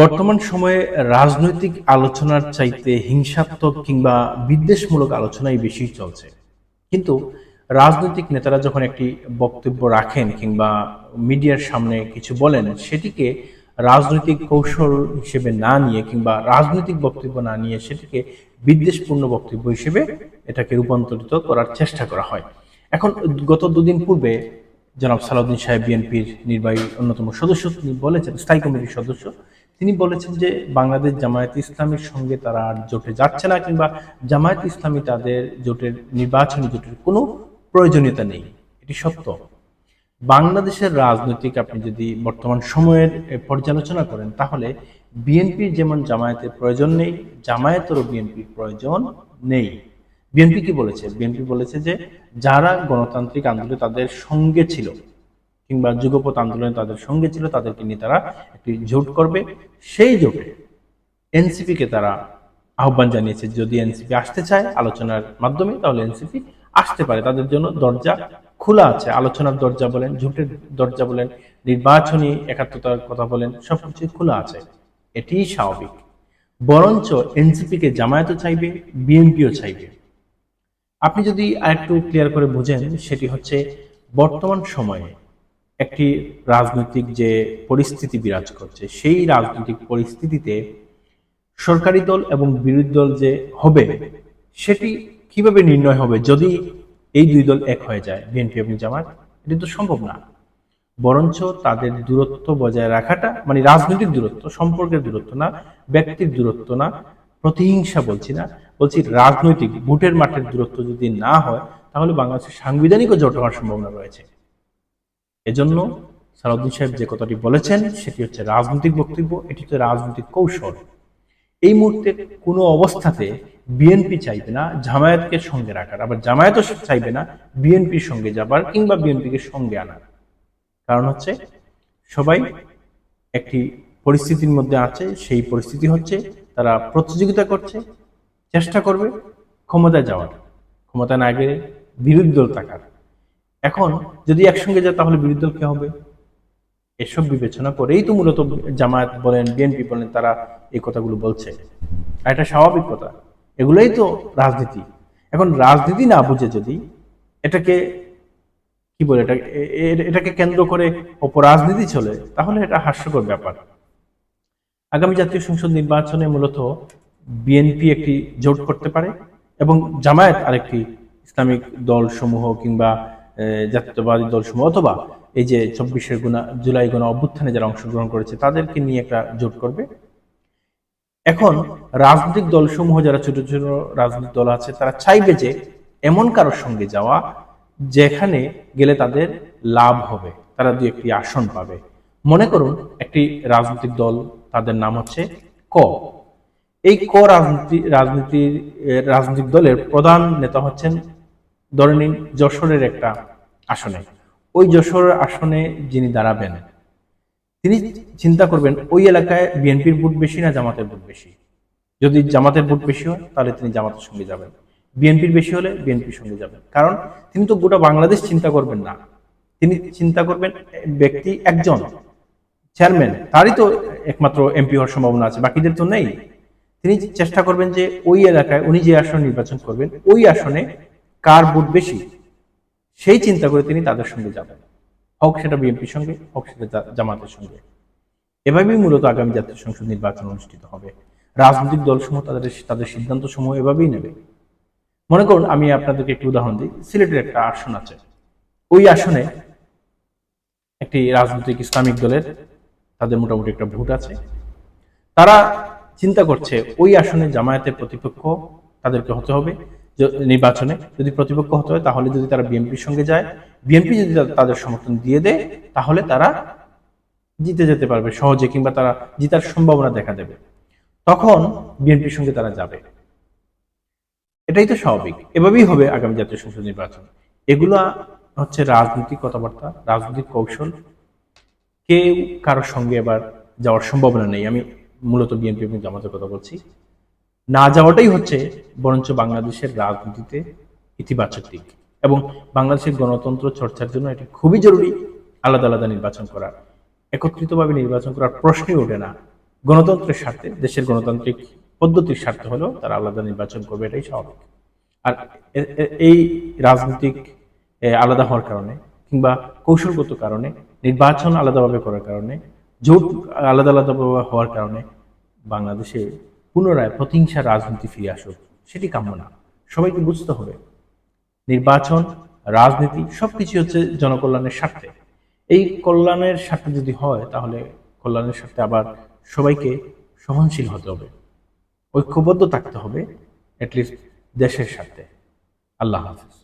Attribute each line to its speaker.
Speaker 1: বর্তমান সময়ে রাজনৈতিক আলোচনার চাইতে হিংসাত্মক কিংবা বিদ্বেষমূলক আলোচনাই বেশি চলছে। কিন্তু রাজনৈতিক নেতারা যখন একটি বক্তব্য রাখেন কিংবা মিডিয়ার সামনে কিছু বলেন, সেটিকে রাজনৈতিক কৌশল হিসেবে না নিয়ে কিংবা রাজনৈতিক বক্তব্য না নিয়ে সেটিকে বিদ্বেষপূর্ণ বক্তব্য হিসেবে এটাকে রূপান্তরিত করার চেষ্টা করা হয়। এখন গত দুদিন পূর্বে জনাব সালাউদ্দিন সাহেব বিএনপির নির্বাহী অন্যতম সদস্য তিনি বলেছেন, স্থায়ী কমিটির সদস্য তিনি বলেছেন যে বাংলাদেশ জামায়াত ইসলামীর সঙ্গে তারা আর জোটে যাচ্ছে না কিংবা জামায়াত ইসলামী তাদের জোটের নির্বাচনী জোটের কোনো প্রয়োজনীয়তা নেই। এটি সত্য। বাংলাদেশের রাজনৈতিক আপনি যদি বর্তমান সময়ের পর্যালোচনা করেন, তাহলে বিএনপির যেমন জামায়াতের প্রয়োজন নেই, জামায়াতেরও বিএনপির প্রয়োজন নেই। বিএনপি কি বলেছে? বিএনপি বলেছে যে যারা গণতান্ত্রিক আন্দোলনে তাদের সঙ্গে ছিল কিংবা যুগপথ আন্দোলনে তাদের সঙ্গে ছিল, তাদেরকে নিয়ে তারা একটি জোট করবে। সেই জোটে এনসিপিকে তারা আহ্বান জানিয়েছে, যদি এনসিপি আসতে চায় আলোচনার মাধ্যমে, তাহলে এনসিপি আসতে পারে। তাদের জন্য দরজা খোলা আছে। আলোচনার দরজা বলেন, জোটের দরজা বলেন, নির্বাচনী একাত্মতার কথা বলেন, সবকিছু খোলা আছে। এটিই স্বাভাবিক। বরঞ্চ এনসিপিকে জামায়াতও চাইবে, বিএনপিও চাইবে। আপনি যদি আরেকটু ক্লিয়ার করে বোঝেন, সেটি হচ্ছে বর্তমান সময়ে একটি রাজনৈতিক যে পরিস্থিতি বিরাজ করছে, সেই রাজনৈতিক পরিস্থিতিতে সরকারি দল এবং বিরোধী দল যে হবে, সেটি কীভাবে নির্ণয় হবে যদি এই দুই দল এক হয়ে যায়, বিএনপি এবং জামাত এটি তো সম্ভব না। বরঞ্চ তাদের দূরত্ব বজায় রাখাটা মানে রাজনৈতিক দূরত্ব, সম্পর্কের দূরত্ব না, ব্যক্তির দূরত্ব না, প্রতিহিংসা বলছি না, বলছি রাজনৈতিক, ভোটের মাঠের দূরত্ব যদি না হয়, তাহলে বাংলাদেশের সাংবিধানিকও জট হওয়ার সম্ভাবনা রয়েছে। এজন্য সালাউদ্দিন সাহেব যে কথাটি বলেছেন সেটি হচ্ছে রাজনৈতিক বক্তব্য এটি হচ্ছে রাজনৈতিক কৌশল। এই মুহূর্তে কোনো অবস্থাতে বিএনপি চাইবে না জামায়াতকে সঙ্গে রাখার আবার জামায়াতও চাইবে না বিএনপির সঙ্গে যাবার কিংবা বিএনপিকে সঙ্গে আনার। কারণ হচ্ছে সবাই একটি পরিস্থিতির মধ্যে আছে সেই পরিস্থিতি হচ্ছে তারা প্রতিযোগিতা করছে চেষ্টা করবে ক্ষমতায় যাওয়ার। ক্ষমতা না গেলে বিরোধী দল থাকার এখন যদি একসঙ্গে যায় তাহলে বিরোধী দল কে হবে? এসব বিবেচনা করেই তো মূলত জামায়াত বলেন, বিএনপি বলেন, তারা এই কথাগুলো বলছে। আর এটা স্বাভাবিক কথা। এগুলোই তো রাজনীতি। এখন রাজনীতি না বুঝে যদি, এটাকে কি বলে এটা এটাকে কেন্দ্র করে অপরাজনীতি চলে, তাহলে এটা হাস্যকর ব্যাপার। আগামী জাতীয় সংসদ নির্বাচনে মূলত বিএনপি একটি জোট করতে পারে এবং জামায়াত আরেকটি ইসলামিক দল সমূহ কিংবা জাতীয়তাবাদী দল সমূহ অথবা এই যে চব্বিশের গুণা, জুলাই গুণা অভ্যুত্থানে যারা অংশগ্রহণ করেছে, তাদেরকে নিয়ে একটা জোট করবে। এখন রাজনৈতিক দলসমূহ, যারা ছোট ছোট রাজনৈতিক দল আছে, তারা চাইবে যে এমন কারোর সঙ্গে যাওয়া যেখানে গেলে তাদের লাভ হবে, তারা দুই একটি আসন পাবে। মনে করুন, একটি রাজনৈতিক দল, তাদের নাম হচ্ছে ক। এই ক রাজনীতি, রাজনীতির রাজনৈতিক দলের প্রধান নেতা হচ্ছেন ধরে নিন যশোরের একটা আসনে। ওই যশোরের আসনে যিনি দাঁড়াবেন, তিনি চিন্তা করবেন, ওই এলাকায় বিএনপির ভোট বেশি না জামাতের ভোট বেশি? যদি জামাতের ভোট বেশি হয়, তাহলে তিনি জামাতের সঙ্গে যাবেন। বিএনপির বেশি হলে বিএনপির সঙ্গে যাবেন। কারণ তিনি তো গোটা বাংলাদেশ চিন্তা করবেন না। তিনি চিন্তা করবেন ব্যক্তি একজন। চেয়ারম্যান, তারই তো একমাত্র এমপি হওয়ার সম্ভাবনা আছে, বাকিদের তো নেই। তিনি চেষ্টা করবেন যে ওই এলাকায় উনি যে আসন নির্বাচন করবেন, ওই আসনে কার ভোট বেশি, সেই চিন্তা করে তিনি তাদের সঙ্গে যাবেন। হোক সেটা বিএনপির সঙ্গে, হোক সেটা জামাতের সঙ্গে। এভাবেই মূলত আগামী জাতীয় সংসদ নির্বাচন অনুষ্ঠিত হবে। রাজনৈতিক দলসমূহ তাদের তাদের সিদ্ধান্ত সমূহ এভাবেই নেবে। মনে করুন, আমি আপনাদেরকে একটি উদাহরণ দিই। সিলেটের একটা আসন আছে। ওই আসনে একটি রাজনৈতিক ইসলামিক দলের তাদের মোটামুটি একটা ভোট আছে। তারা চিন্তা করছে, ওই আসনে জামায়াতের প্রতিপক্ষ তাদেরকে হতে হবে। নির্বাচনে যদি প্রতিপক্ষ হতে হয়, তাহলে যদি তারা বিএনপির সঙ্গে যায়, বিএনপি যদি তাদের সমর্থন দিয়ে দেয়, তাহলে তারা জিতে যেতে পারবে সহজে কিংবা তারা জিতার সম্ভাবনা দেখা দেবে। তখন বিএনপির সঙ্গে তারা যাবে। এটাই তো স্বাভাবিক। এভাবেই হবে আগামী জাতীয় সংসদ নির্বাচন। এগুলো হচ্ছে রাজনৈতিক কথাবার্তা, রাজনৈতিক কৌশল। কেউ কারোর সঙ্গে এবার যাওয়ার সম্ভাবনা নেই। আমি মূলত বিএনপি এবং জামাতের কথা বলছি। না যাওয়াটাই হচ্ছে বরঞ্চ বাংলাদেশের রাজনীতিতে ইতিবাচক দিক এবং বাংলাদেশের গণতন্ত্র চর্চার জন্য এটি খুবই জরুরি আলাদা আলাদা নির্বাচন করা একত্রিতভাবে নির্বাচন করার প্রশ্নই ওঠে না। গণতন্ত্রের স্বার্থে, দেশের গণতান্ত্রিক পদ্ধতির স্বার্থে হলেও তারা আলাদা নির্বাচন করবে এটাই স্বাভাবিক। আর এই রাজনৈতিক আলাদা হওয়ার কারণে কিংবা কৌশলগত কারণে, নির্বাচন আলাদাভাবে করার কারণে, জোট আলাদা আলাদাভাবে হওয়ার কারণে বাংলাদেশে পুনরায় প্রতিহিংসার রাজনীতি ফিরে আসুক, সেটি কাম্য না। সবাইকে বুঝতে হবে, নির্বাচন, রাজনীতি সবকিছু হচ্ছে জনকল্যাণের স্বার্থে। এই কল্যাণের স্বার্থে যদি হয়, তাহলে কল্যাণের স্বার্থে আবার সবাইকে সহনশীল হতে হবে। ঐক্যবদ্ধ থাকতে হবে অ্যাটলিস্ট দেশের স্বার্থে। আল্লাহ হাফিজ।